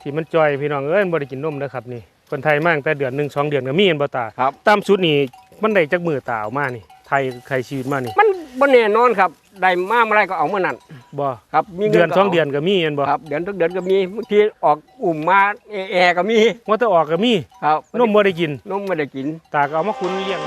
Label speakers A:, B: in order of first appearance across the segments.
A: ที่มันจ่อยพี่น้องเอ้ยมันบ่ได้กินนมนะครับนี่คนไทยมาตั้งแต่เดือนหนึ่งสองเดือนก็มีเห็นบ่ตา
B: ครับ
A: ตามสุดนี่มันได้จักมือตาออกมานี่ ไทยใครชีวิตมานี่
B: มันบ่แน่นอนครับ ได้มาเมื่อไรก็เอาเมื่อนั้น
A: บ่
B: ครับมี
A: เดือน
B: ก็
A: สองเดือนก็มีเห็นบ่
B: ครับเดือนทุกเดือนก็มีบางทีออกอุ่มมาแอแอๆก็มี
A: ว่าแต่ออกก็มี
B: ครับ
A: นมบ่ได้กิน
B: นมไม่ได้กิน
A: ตาก็เอามาคุณเลี้ยง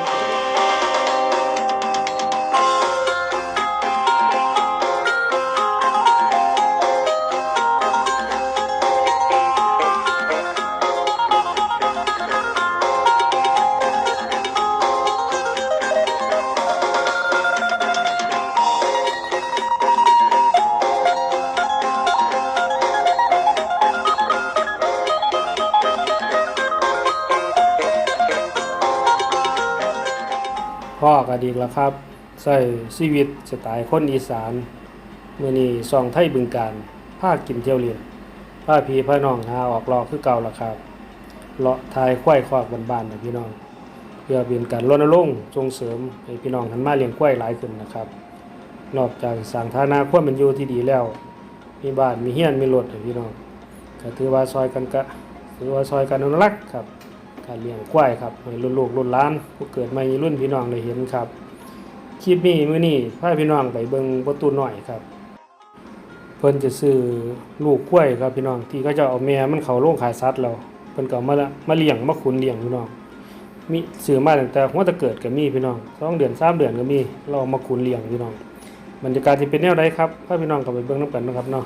A: พ่อก็ดีแล้วครับใส่ชีวิตสไตล์คนอีสานเมื้อนี้ซองไทยบึงการพากินเที่ยวเรียนพาพี่พาน้องหาออกรอคือเก่าละครับเลาะทายควายคอกบ้านๆนะพี่น้อง เพื่อเป็นการรณรงค์ส่งเสริมให้พี่น้องหันมาเลี้ยงควายหลายขึ้นนะครับ นอกจากสร้างฐานะความเป็นอยู่ที่ดีแล้ว มีบ้านมีเฮียนมีรถให้พี่น้องก็ถือว่าซอยกันกะถือว่าซอยกันอนุรักษ์ครับ การเลี้ยงควายครับให้รุ่นลูกรุ่นหลาน ผู้เกิดม่รุ่นพี่น้องได้เห็นครับคลิปนี้มื้อนี้พาพี่น้องไปเบิ่งประตูหน้อยครับ เพิ่นจะซื้อลูกควายครับพี่น้องที่เขาจะเอาแม่มันเขาโรงขายสัตว์แล้วเพิ่นก็เอามาละมาเลี้ยงมาขุนเลี้ยงพี่น้องมีซื้อมาตั้งแต่หัวตะเกิดก็มีพี่น้องสองเดือนสามเดือนก็มีเรามาขุนเลี้ยงพี่น้องบรรยากาศที่เป็นแนวใดครับพาพี่น้องก็ไปเบิ่งนํกันนะครับเนาะ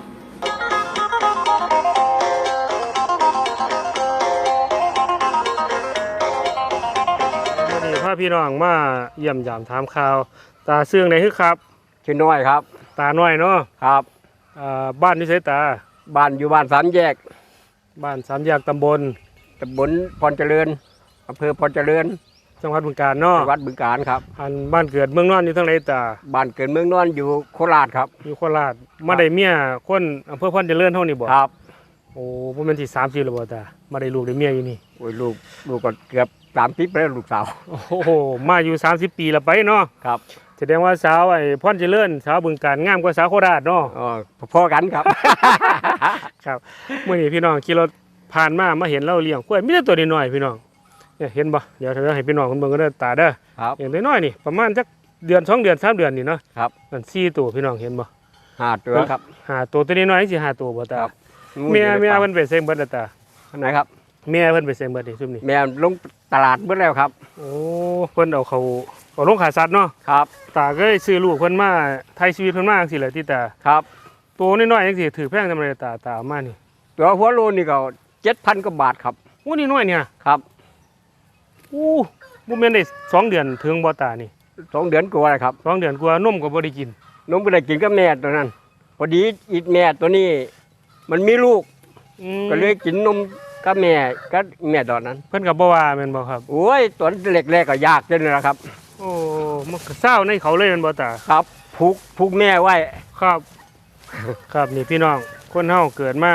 A: พาพี่น้องมาเยี่ยมยามถามข่าว ตาเสื่องไหนคือครับ
B: ชื่อน้อยครับ
A: ตาน้อยเนาะ
B: ครับ
A: อ่าบ้านที่ไสตา
B: บ้านอยู่บ้านสามแยก
A: บ้านสามแยกตำบล
B: ตำบลพรเจริญอำเภอพรเจริญ
A: จังหวัดบึงกาฬเนาะ
B: จังหวัดบึงกาฬครับ
A: อันบ้านเกิดเมืองนอนอยู่ทางไหนตา
B: บ้านเกิดเมืองนอนอยู่โคราชครับ
A: อยู่โคราชมาได้เมียคนอำเภอพันเจริญเท่านี้บ่
B: ครับ
A: โอ้บ่แม่นที่30แล้วบ่ตามาได้ลูกได้เมียอยู่นี่
B: โอ้ยลูกลูกก็เกือบ สามปีไปแล้วลูกสาว
A: โอ้โหมาอยู่ 30 ปีแล้วไปเนาะ
B: ครับ
A: แสดงว่าสาวไอ้พันเจริญสาวบึงกาฬงามกว่าสาวโคราชเนาะ
B: อ๋อพอๆกันครับ
A: ครับเมื่อนี้พี่น้องขี่รถผ่านมามาเห็นเราเลี้ยงกล้วยมีแต่ตัวน้อยๆพี่น้องเนี่ยเห็นบ่เดี๋ยวเดี๋ยวให้พี่น้องคนเบิ่งกันเด้อตาเด้อ
B: ครับ
A: เห็นน้อยๆนี่ประมาณจักเดือนสองเดือนสามเดือนนี่เนาะ
B: ครับ
A: นั่นสี่ตัวพี่น้องเห็นบ่
B: ห้าตัวครับ
A: หาตัวตัวน้อยๆสิหาตัวบ่ตา
B: ครับ
A: เมียเมียเพิ่นไปเซ็งเบิดแล้วตา
B: อันไหนครับ
A: เมียเพิ่นไปเซ็งเบิดนี่ซุมนี่
B: แม่ลงตลาดเมื่อแล้วครับ
A: โอ้เพิ่นเอาเขาเอาลงขาสัตว์เนาะ
B: ครับ
A: ตาก็เลยซื้อลูกเพิ่นมาไทยชีวิตเพิ่นมาจังซี่แหละที่ตา
B: ครับ
A: ตัวน้อยๆจังซี่ถือแพงทำไมตาตาเอามานี่
B: ตัวหัวโลนี่ก็เจ็ดพันกว่าบาทครับ
A: โอ้นี่น้อยเนี่ย
B: ครับ
A: อู้บ่แม่นได้สองเดือนถึงบ่ตานี่
B: สองเดือนกว่าแล้วครับ
A: สองเดือนกว่านมก็บ่ได้กิน
B: นมก็ได้กินกับแม่ตัวนั้น พอดีอีกแม่ตัวนี้ มันมีลูก
A: อืม
B: ก็เลยกินนม กับแม่กับแม่ตอนนั้น
A: เพิ่นก็บ่ว่าแม่นบ่ครับ
B: โอ้ยตัวเล็กๆก็ยากจังเลยนะครับ
A: โอ้มันก็เศร้าในเขาเลยแม่นบ่ตา
B: ครับผูกผูกแม่ไว้
A: ครับ ครับนี่พี่น้องคนเฮาเกิดมา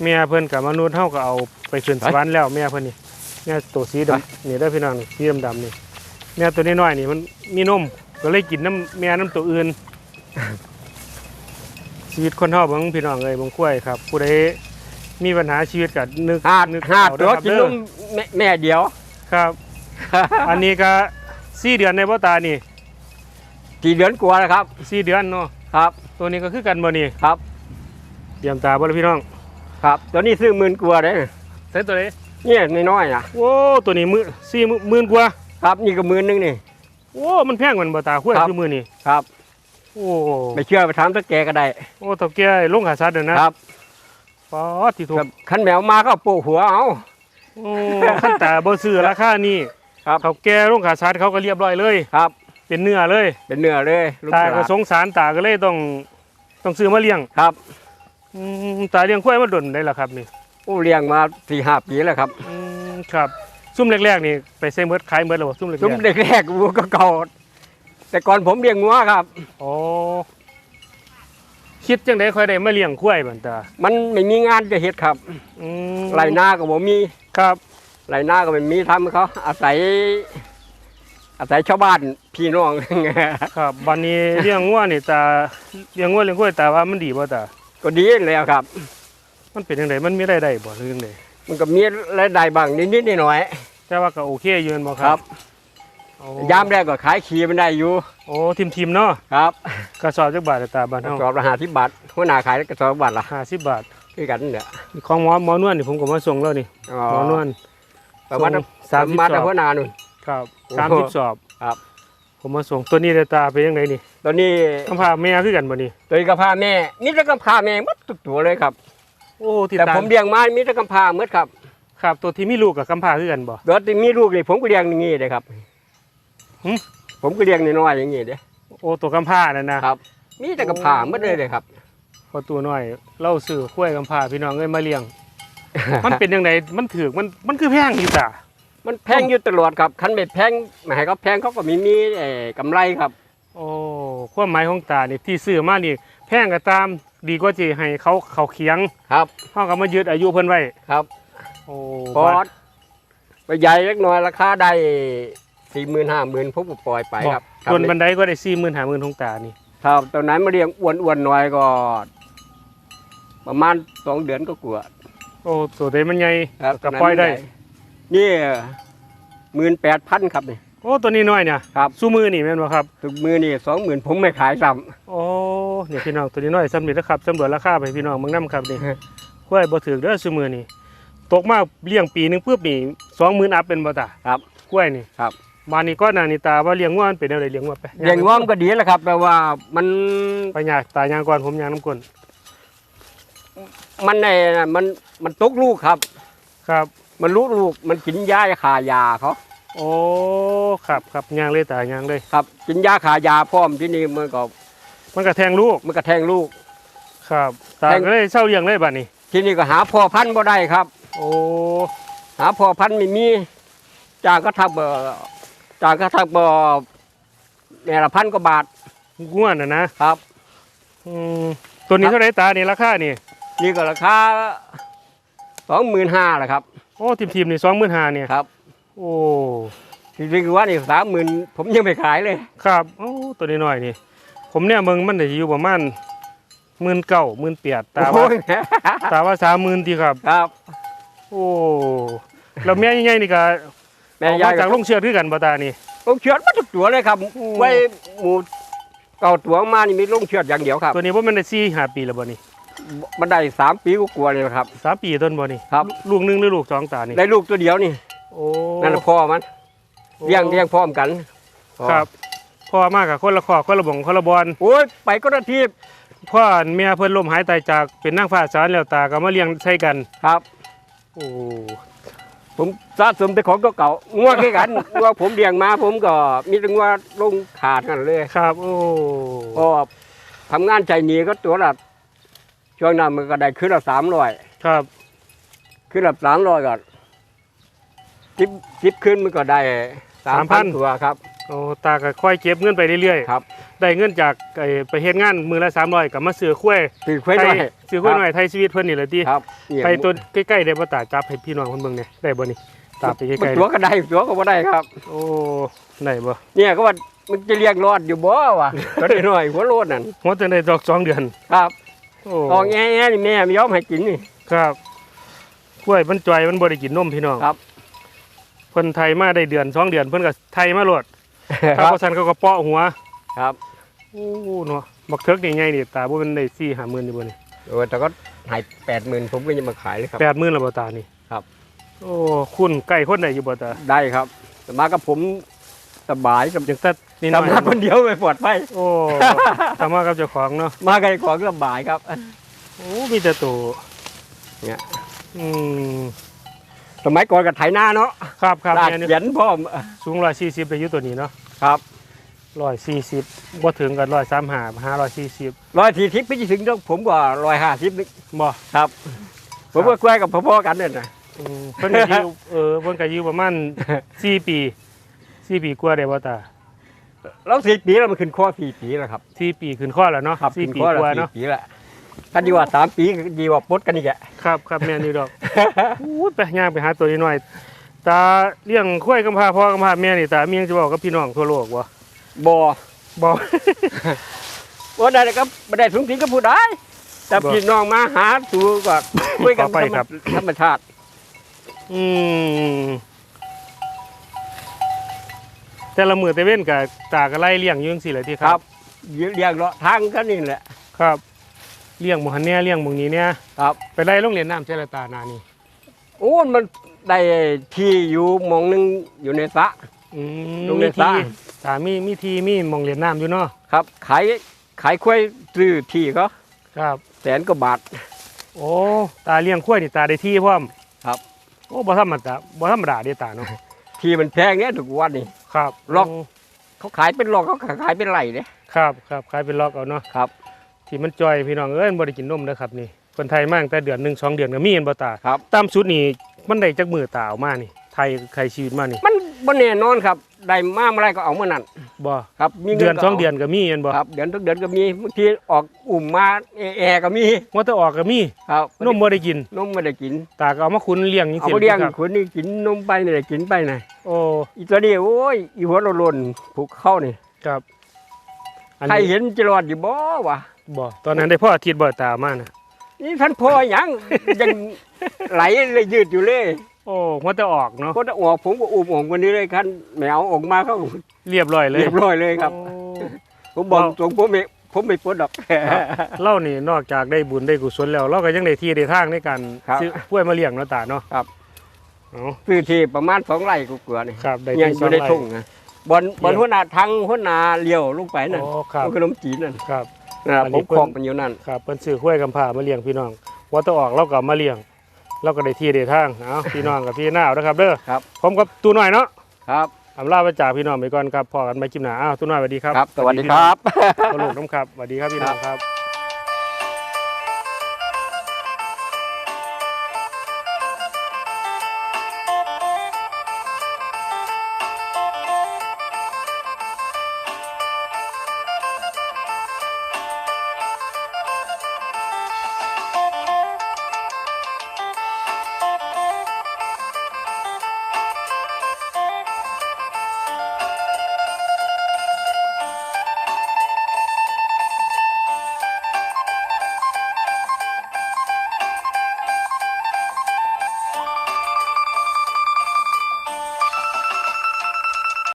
A: เมียเพิ่นกับมนุษย์เฮาก็เอาไปขึ้นสวรรค์แล้วแม่เพิ่นนี่แม่ตัวสีดำนี่เด้อพี่น้องนี่สีดำๆนี่แม่ตัวน้อยๆนี่มันมีนมก็เลยกินน้ำแม่น้ำตัวอื่น ชีวิตคนเฮาเบิ่งพี่น้องเอ้ยเบิ่งกล้วยครับผู้ใด มีปัญหาชีวิตก็นึก
B: ห้า
A: นึก
B: ห้า
A: เอ
B: ตัว
A: เด้อครับ
B: กิน
A: เด้
B: น
A: อ
B: มแม่แม่เดียว
A: ครับ อันนี้ก็สี่เดือนในบ่ตานี่
B: กี่เดือนกว่าแล้วครับ
A: สี่เดือนเนาะ
B: ครับ
A: ตัวนี้ก็คือกันบ่นี่
B: ครับ
A: เตรียมตาบ่ล่ะพี่น้อง
B: ครับ ตัวนี้ซื้อหมื่นกว่าเลย
A: ใส่ตัวไหน
B: เนี่ยน้อยๆนะ
A: โอ้ตัวนี้มือสี่หมื่นกว่า
B: ครับนี่ก็หมื่นหนึงนี่
A: โอ้ มันแพงกว่าบ่ตาคุ้ย
B: ครับ
A: คือมือนี่
B: ครับ
A: โอ้
B: ไม่เชื่อไปถามตะแกก็ได้
A: โอ้เฒ่าแก่ลงขาสัตว์เด้อนะครับ ป๊อดที่ถูก
B: ครับขันแมวมาก็โปะหัวเอา
A: โอ้ขั้นตาบ่ซื้อราคานี่
B: ครับ
A: เฒ่าแก่ลงขาสัตว์เขาก็เรียบร้อยเลย
B: ครับ
A: เป็นเนื้อเลย
B: เป็นเนื้อเลยลูก
A: ตา
B: ส
A: ก็
B: ล
A: สงสารตาก็เลยต้องต้องซื้อมาเลี้ยง
B: ครับ
A: อืมตาเลี้ยงควายมาดนได้ล่ะครับนี่
B: โอ้เลี้ยงมาสี่ห้าปีแล้วครับ
A: อืมครับซุ่มแรกๆนี่ไปเซ็งเบิดขายเบิดแล้วบ่ซุ่มแรกๆ
B: ซุ้มแรกๆวัวก็เก่าแต่ก่อนผมเลี้ยงงัวครับ
A: โอ้ คิดจังได๋ค่อยได้มาเลี้ยงควายบัดตา
B: มันไม่มีงานจะเฮ็ดครับ
A: อืม
B: ไรนาก็บ่มี
A: ครับ
B: ไรนาก็ไม่มีทำเขาอาศัย อาศัยชาวบ้านพี่น้อง
A: ครับบัดนี้เลี้ยงงัวนี่ตาเลี้ยงงัวเลี้ยงควายตาว่ามันดีบ่ตา
B: ก็ดีแล้วครับ
A: มันเป็นยังไงมันมีรายได้บ่หรือยังไง
B: มันก็มีรายได้บ้างนิดๆหน่อย
A: แต่ว่าก็โอเคอยู่แม่นบ่
B: ๆ
A: ค
B: ค
A: รั
B: รั
A: บบโอ้
B: ยามแรกก็ขายขี่มันได้อยู่
A: โอ้ทีมทีมๆเนาะ
B: ครับ
A: กระสอบจักบาทแต่ตาบ้าน
B: กระ
A: เฮา
B: สอบละห้าสิบบาทหัวหน้าขายกระสอบละบาทละ
A: 50บาท
B: คือกันเนี่ย
A: ของหมอหมอนวดนี่ผมก็มาส่งแล้วนี่
B: อ๋อ
A: หมอนวด
B: ประมาณ
A: สามสิบ
B: มา
A: ส
B: แต่
A: อบ
B: หัวหน้านู่น
A: ครับ
B: โอ้
A: สามสิบสอบ
B: ครับ
A: ผมมาส่งตัวนี้แต่ตาเป็นยังไงนี่
B: ตอนนี้
A: คำพาแม่คือกันบ่นี่
B: ตัวนี้กำพร้าแม่มีแต่กำพร้าแม่หมดทุกตัวเลยครับ
A: โอ้ที่
B: แต่
A: ตา
B: ผมเลี้ยงมามีแต่กำพร้าหมดครับ
A: ครับ ตัวที่มีลูกกับคำพาคือกันบ่
B: เดี๋ยวที่มีลูกนี่ผมก็เลี้ยงอย่างงี้เลยครับ
A: หึ
B: ผมก็เลี้ยงน้อยๆอย่างงี้เด้
A: โอ้ตัวคำพานั่นนะครับ
B: มีแต่กำพร้าหมดเลยเลยครับ
A: พอตัวน้อยเล่าสื่อคุ้ยคำพาพี่น้องเอ้ยมาเลี้ยง มันเป็นยังไงมันถือมันมันคือแพงอยู่ตา
B: มันแพงอยู่ตลอดครับคันไม่แพงไม่ให้เขาแพงเขาก็มีมีเอ่อกำไรครับ
A: โอ้ความหมายของตานี่ที่ซื้อมานี่แพงก็ตามดีกว่าที่ให้เขาเขาเคียง
B: ครับ
A: เฮาก็มายึดอายุเพิ่นไว้
B: ครับ
A: โอ้
B: พอไปใหญ่เล็กน้อยราคาได้ สี่หมื่นห้าหมื่นผมก็ปล่อยไปครับ
A: บนบันไดก็ได้40,000 50,000ของตานี่
B: ถ้าตอนนั้นมาเลี้ยงอ้วนๆหน่อยก็ ประมาณสองเดือนก็กลัว
A: โอ้ตัวใดมันใหญ่
B: ครับ
A: ก็ปล่อยได้
B: นี่หมื่นแปดพันครับนี่
A: โอ้ตัวนี้น้อยเนี่ย
B: ครับ
A: สู้มือนี่แม่นบ่ครับ
B: ถึงมือนี่สองหมื่นผมไม่ขายซ้
A: โอ้เนี่ยพี่น้องตัวนี้น้อยสำเร็จแล้วครับสำรวจราคาไปพี่น้องเมืองน้ำครับนี่ห้วยบ่ถือเด้อซุมือนี่ตกมาเลี้ยงปีหนึงปุ๊บนี่20,000อัพเป็นบ่ตาำ
B: ครับ
A: กล้วยนี่
B: ครับ
A: มานี่ก็นานี่ตาว่าเลี้ยงวัวมันเป็นอะไรเลี้ยงวัวไป
B: เลี้ยงง้อมก็ดีแหล้วครับ แต่ว่ามัน
A: ไปยากตายางก่อนผมยางน้ำก้น
B: มันในมันมันตกลูกครับ
A: ครับ
B: มันรู้ลูกมันกินยาขายาเขา
A: โอ้ครับครับยางเลยตายางเลย
B: ครับ กินยาขายาพร้อมที่นี่มันก็
A: มันก็แทงลูก
B: มันก็แทงลูก
A: ครับตา
B: แทง
A: ก็เลยเศร้าเลี้ยงเลยบัดนี้
B: ที่นี่ก็หาพ่อพันธุ์บ่ได้ครับ
A: โอ้
B: หาพ่อพันธุ์ไม่มีจากก็ทักบ่ จากก็ทักบ่แม่ละพันกว่าบาท
A: ง่วนน่ะนะครับ อืมตัวนี้เท่าไหรตานี่ราคานี่
B: นี่ก็ราคาสองหมื่นห้าแหละครับ
A: โอ้ทีมทีมๆนี่สองหมื่นห้าเนี่ย
B: ครับ
A: โอ้
B: จริงๆว่านี่สามหมื่นผมยังไม่ขายเลย
A: ครับโอ้ตัวนี้น้อยนี่ ผมเนี่ยมึงมันได้อยู่ประมาณหมื่นเก้าหมื่นเปียดตาว่า
B: โอ้ย
A: ตาว่าสามหมื่นทีครับ
B: ครับ
A: โอ้แล้วแม่ใหญ่ๆนี่ก็
B: แม่
A: ออก
B: ยามา
A: ยจากลงเชือดคือกันบ่ตานี่
B: ลงเชือดมาทุกตัวเลยครับ
A: โอ้
B: ไว้หมูเก่าตัวมานี่มีลงเชือดอย่างเดียวครับ
A: ตัวนี้ว่ามันได้สี่ห้าปีแล้วบ่นี่
B: มันได้สามปีก็กลัวาๆเลยครับ
A: สามปีต้นบ่นี่
B: ครับ
A: ลูกหนึ่งหรือลูกสองตานี่
B: ได้ลูกตัวเดียวนี่
A: โอ้
B: นั่นน่ะพ่อมันเลี้ยงเลี้ยงพร้อมกัน
A: ครับพ่อมากกับคนละขอคนละบ่งคนละบอล
B: โอ้ยไปก็นาที
A: พ่อเมียเพิ่นล้มหายตายจากเป็นนางฟ้าสารแล้วตาก็มาเลี้ยงใช้กัน
B: ครับ
A: โอ้
B: ผมสะสมแต่ของเก่าๆง่วงคือกันง่วงผมเลี้ยงมาผมก็มีแต่ง่วงลงขาดกันเลย
A: ครับ โอ้
B: พอทำงานใจหนีก็ตัวละช่วงนั้นมันก็ได้ขึ้นละสามร้อย
A: ครับ
B: ขึ้นละสามร้อยก็สิบสิบขึ้นมันก็ได้สามพันตัวครับ
A: โอ้ตาก็ค่อยเก็บเงินไปเรื่อย
B: ครับ
A: ๆได้เงินจากไอ้ไปเฮ็ดงานมือละ300ก็มาซื้อคุ้ย
B: ตื่นไว้หน่อย
A: ไทซื้อคุ้ยหน่อยไทยชีวิตเพิ่นนี่แหละติ
B: ครับเนี่ย
A: ไปตัวใกล้ๆได้บ่ตาจับให้พี่น้องเพิ่นเบิ่งแหน่ได้บ่นี่ตาไปใก
B: มัน
A: ล้
B: ตัวก็ได้ตัวก็บ่ได้ครับ
A: ๆโอ้ได้บ่
B: เนี่ยก็ว่ามันจะเรียกรอดอยู่บ่วะก็ได้หน่อยหัวโลดนั่น
A: หัวแต่ได้ดอกสองเดือน
B: ครับ
A: โอ้
B: ออกแง่ๆนี่แม่ไม่ยอมให้กินนี่
A: ครับกล้วยมันจ่อยมันบ่ได้กินนมพี่น้อง
B: ครับ
A: เพิ่นไทยมาได้เดือนสองเดือนเพิ่นก็ไทยมาโลด
B: ค
A: ถ้า
B: รับ
A: บ่ซั่นเขาก็เปาะหัว
B: ครับ
A: โอ้เนาะบักเทิกนี่ใหญ่นี่ตาบ่แมันได้4 5 0 0 0 0นี่บ่นี่
B: โอ้แต่ก็ใหายแปดหมื่นผมก็ยังมาขายเลยครับ
A: 80,000แล้วบ่ตานี่
B: ครับ
A: โอ้คุณใกล้คนได้อยู่บ่ตา
B: ได้ครับ แต่มากับผมสบายกับ
A: จังแต่นี่น้อย
B: ทำมาคนเดียวไม่ปลอดภัย
A: โอ้ทำมากับเจ้าของเนาะ
B: มากับของสบายครับ
A: โอ้มีแต่ตัว
B: เนี่ย
A: อืม
B: สมัยก่อนกับไถนาเนาะ
A: ครับครับ
B: ลาก
A: เนี่ยนี่
B: เขียนพร้อม
A: สูง140ได้อยู่ตัวนี้เนาะ
B: ครับ
A: 140บ่ถึงกัน135 540
B: ร้อยทีทิพย์ไปถึงต้องผมก็ร้อยห้าสิบ
A: บ่
B: ครับ ผมก็คุยกับพ่อๆกันเนี่ยนะ
A: อืมเพิ่นก็อยู่เออเพิ่นก็อยู่ประมาณ4ปี4ปีกว่าได้บ่ตา
B: แล้วสี่ปีแล้วมันขึ้นข้อสี่ปีแล้วครับ
A: 4ปีขึ้นข้อแล้วเนาะ
B: ครับ
A: สี่
B: ขึ้น
A: ปี
B: ข้อกแล้ว
A: ว่า
B: สี่
A: เนาะ
B: ปีแล้ว ถ้าดีกว่าสามปีก็ดีกว่าปลดกันอีกอะ
A: ครับครับแม่นอยู่ดอกอู้ยไปย่างไปหาตัวนี้หน่อย ตาเลี้ยงควายกำพร้าพ่อกำพร้าแม่นี่ตามีหยังจะบอกกับพี่น้องทั่วโลกบ่
B: บ่
A: บอก
B: ว่าได้ก็ไม่ได้สูงสิงก็พูดได้แต่พี่น้องมาหาสู่ก็คุยกัน
A: ต่อไปครับ
B: ธรรมชาติ
A: อืมแต่ละมือแต่เว้นกับตาก็ไล่เลี้ยงอยืงสิเลยที่ค
B: ครั
A: รั
B: บบเรียกเลาะทางก็นี่แหละ
A: ครับ เลี้ยงหมูหันเนี่ยเลี้ยงหมูนี้เนี่ย
B: ครับ
A: ไปไล่โรงเรียนน้ำเจรตานานี่
B: โอ้มันได้ที่อยู่หมองหนึงอยู่ในสระ
A: อืม
B: โรงเรี
A: มี
B: ยนสร้
A: ทีา
B: ง
A: ตามีมีทีมีหมองเรียนน้ำอยู่เนาะ
B: ครับ ขายขายควายซื้อที่ก็
A: ครับ
B: แสนกว่าบาท
A: โอ้ตาเลี้ยงข้วยนี่ตาได้ที่พร้อม
B: ครับ
A: โอ้บ่ธรรมดาบ่ธรรมดาเด้ตาเนาะ
B: ที่มันแพงเนี้ยทุกวันนี่
A: ครับ
B: ล็อก
A: โเขา
B: ขายเป็นหลอกเขาขายเป็นไหลเนี่ย
A: ครับครับขายเป็นล็อกเอาเนาะ
B: ครับ
A: ที่มันจ่อยพี่น้องเอ้ยบ่ได้กินนมเด้อครับนี่คนไทยมาตั้งแต่เดือนหนึ่งสองเดือนก็มีเห็นบ่ตา
B: ครับ
A: ตามสุดนี่มันได้จักมือตาออกมานี่ไทยใครชีวิตมานี่
B: มันบนแน่นอนครับได้มาเมื่อไรก็เอาเมื่อนั้น
A: บ่
B: ครับมีงิ
A: เดือน
B: ก็
A: สองเดือนก็มีเห็นบ่
B: ครับเดือนทุกเดือนก็มีบางทีออกอุ่มมาแอแอๆก็มี
A: ว่าแต่ออกก็มี
B: ครับ
A: นมบ่ได้กิน
B: นมไม่ได้กิน
A: ตาก็เอามาคุณเลี้ยงจัง
B: เอา
A: ซี่
B: ไปเลี้ยง
A: ครับ
B: คนนี้กินนมไปนี่ได้กินไปนะ
A: โอ้
B: อีตัวนี้โอ้ยอีหัวโลนๆผูกเข้านี่
A: ครับอัน
B: ใคร
A: นี้
B: เห็นจะรอดอยู่บ่วะ
A: บ่ตอนนั้นได้พ่ออาทิตย์บ่ตามานะ
B: นี่ท่านพ่อหยังยังไหลเลยยืดอยู่เลย
A: โอ้ว่าแต่ออกเนาะ
B: คนออกผมก็อุ้มออกวันนี้เลยคันแมวออกมาเขา
A: เรียบร้อยเลย
B: เรียบร้อยเลยครับ
A: โอ้
B: ผมบอก
A: เรา
B: ตรงผมไม่ผมไม่ปวดดอก
A: ครับเล่านี่นอกจากได้บุญได้กุศลแล้ว เราก็ยังได้ที่ได้ทางในการ
B: ครับ
A: ซื้อกล้วยมาเลี้ยงเนาะตาเนาะ
B: ครับ
A: เอา
B: ซื้อที่ประมาณสองไร่กูเกลือนี่
A: ครับได้
B: ยัง
A: ที่
B: อยู่ใน
A: สองไร่
B: ทุ่งนะบนบนหัวหน้าทางหัวหน้าเลี้ยวลงไปนั่น
A: โอ้ครับ
B: ขนมจีนนั่น
A: ครับ
B: นะ
A: อัน
B: ผ
A: นี้
B: ม
A: เพิ่น
B: ครอบมันอยู่นั่น
A: ครับเพิ่นซื้อกล้วยกำพร้ามาเลี้ยงพี่น้องว่าแต่ออกเราก็เอามาเลี้ยง เราก็ได้ที่ได้ทางเอาพี่น้องกับพี่น้าเอานะครับเด้อ
B: ครับ
A: ผมกับตู้น้อยเนาะ
B: ครับ
A: อำลาไปจากพี่น้องไปก่อนครับพอกันไม่กินหนาอ้าวตู้น้อยสวัสดีครับ
B: ครับ สวัสดีครับ
A: ตลกน้ำครับสวัสดีครับพี่น้องครับ